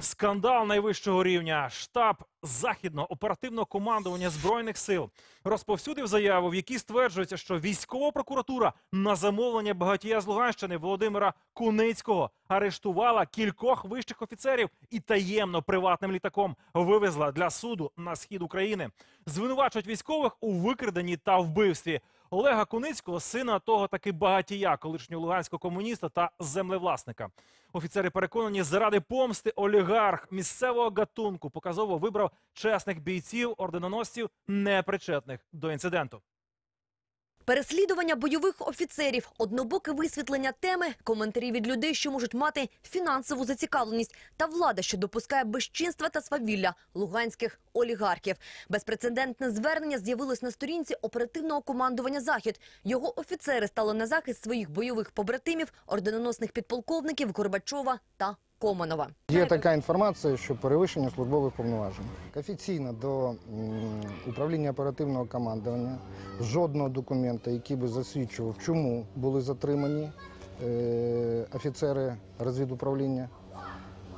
Скандал найвищого рівня. Штаб західного оперативного командування збройних сил розповсюдив заяву, в якій стверджується, що військова прокуратура на замовлення багатія з Луганщини Володимира Куницького арештувала кількох вищих офіцерів і таємно приватним літаком вивезла для суду на схід України. Звинувачують військових у викраденні та вбивстві. Олега Куницького, сина того таки багатія, колишнього луганського комуніста та землевласника. Офіцери переконані, заради помсти олігарх місцевого гатунку показово вибрав чесних бійців, орденоносців, непричетних до інциденту. Переслідування бойових офіцерів, однобоке висвітлення теми, коментарі від людей, що можуть мати фінансову зацікавленість, та влада, що допускає безчинства та свавілля луганських олігархів. Безпрецедентне звернення з'явилось на сторінці оперативного командування Захід. Його офіцери стали на захист своїх бойових побратимів, орденоносних підполковників Горбачова та Команова. Є така інформація, що перевищення службових повноважень. Офіційно до управління оперативного командування жодного документа, який би засвідчував, чому були затримані е, офіцери розвідуправління,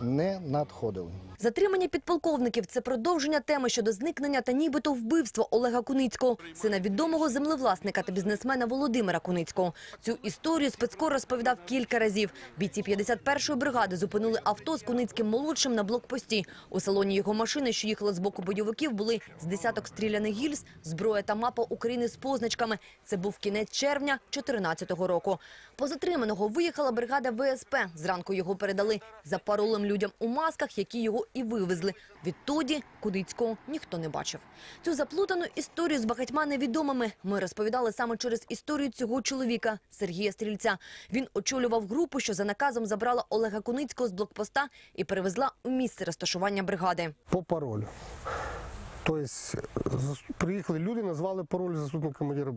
не надходили. Затримання підполковників це продовження теми щодо зникнення та нібито вбивства Олега Куницького, сина відомого землевласника та бізнесмена Володимира Куницького. Цю історію спецкор розповідав кілька разів. Бійці 51-ї бригади зупинили авто з Куницьким молодшим на блокпості. У салоні його машини, що їхала з боку бойовиків, були з десяток стріляних гільз, зброя та мапа України з позначками. Це був кінець червня 2014 року. По затриманого виїхала бригада ВСП. Зранку його передали за паролем людям у масках, які його і вивезли. Відтоді Кудицького ніхто не бачив. Цю заплутану історію з багатьма невідомими ми розповідали саме через історію цього чоловіка Сергія Стрільця. Він очолював групу, що за наказом забрала Олега Куницького з блокпоста і перевезла у місце розташування бригади. по паролю. Тобто приїхали люди, назвали пароль заступник командира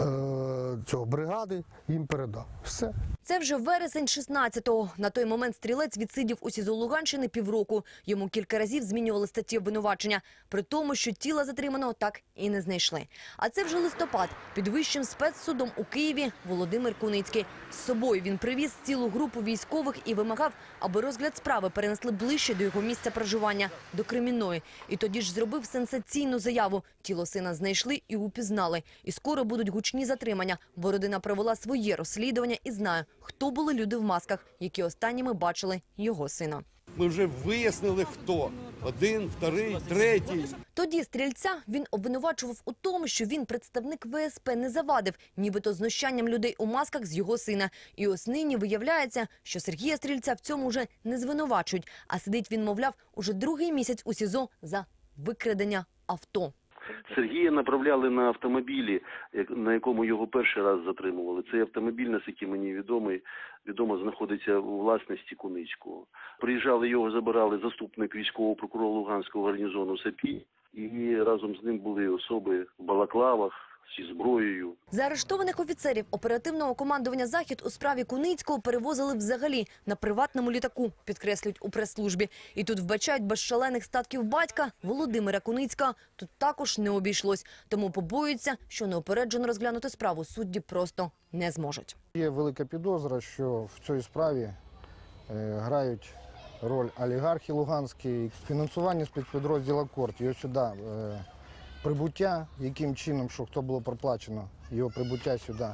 е, цього бригади, їм передав. Все. Це вже вересень 16-го. На той момент стрілець відсидів у СІЗО Луганщини півроку. Йому кілька разів змінювали статті обвинувачення, при тому, що тіла затриманого так і не знайшли. А це вже листопад. Під вищим спецсудом у Києві Володимир Куницький. З собою він привіз цілу групу військових і вимагав, аби розгляд справи перенесли ближче до його місця проживання, до Кремінної. І тоді ж зробив сенсаційну заяву. Тіло сина знайшли і упізнали. І скоро будуть гучні затримання, бо родина провела своє розслідування і знає, хто були люди в масках, які останніми бачили його сина. Ми вже вияснили, хто один, вторий, третій. Тоді стрільця він обвинувачував у тому, що він представник ВСП не завадив, нібито знущанням людей у масках з його сина. І ось нині виявляється, що Сергія Стрільця в цьому вже не звинувачують, а сидить він, мовляв, уже другий місяць у СІЗО за викрадення авто. Сергія направляли на автомобілі, на якому його перший раз затримували. Цей автомобіль, наскільки мені відомий, відомо знаходиться у власності Куницького. Приїжджали його, забирали заступник військового прокурора Луганського гарнізону САПІ, і разом з ним були особи в балаклавах зі зброєю. Заарештованих офіцерів оперативного командування «Захід» у справі Куницького перевозили взагалі на приватному літаку, підкреслюють у прес-службі. І тут вбачають без шалених статків батька Володимира Куницького. Тут також не обійшлось. Тому побоюються, що неопереджено розглянути справу судді просто не зможуть. Є велика підозра, що в цій справі е, грають роль олігархи луганські, фінансування спецпідрозділу Корт. Його сюди е, прибуття, яким чином, що хто було проплачено, його прибуття сюди.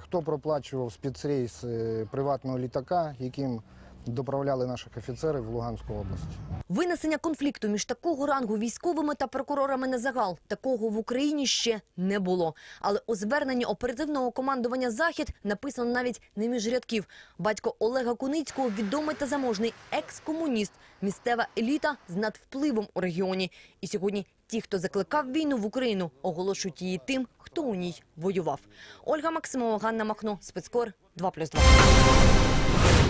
Хто проплачував спецрейс е, приватного літака, яким доправляли наших офіцерів в Луганську область. Винесення конфлікту між такого рангу військовими та прокурорами на загал такого в Україні ще не було. Але у зверненні оперативного командування Захід написано навіть не між рядків. Батько Олега Куницького відомий та заможний екс-комуніст, місцева еліта з надвпливом у регіоні. І сьогодні ті, хто закликав війну в Україну, оголошують її тим, хто у ній воював. Ольга Максимова, Ганна Махно, спецкор 2+,2.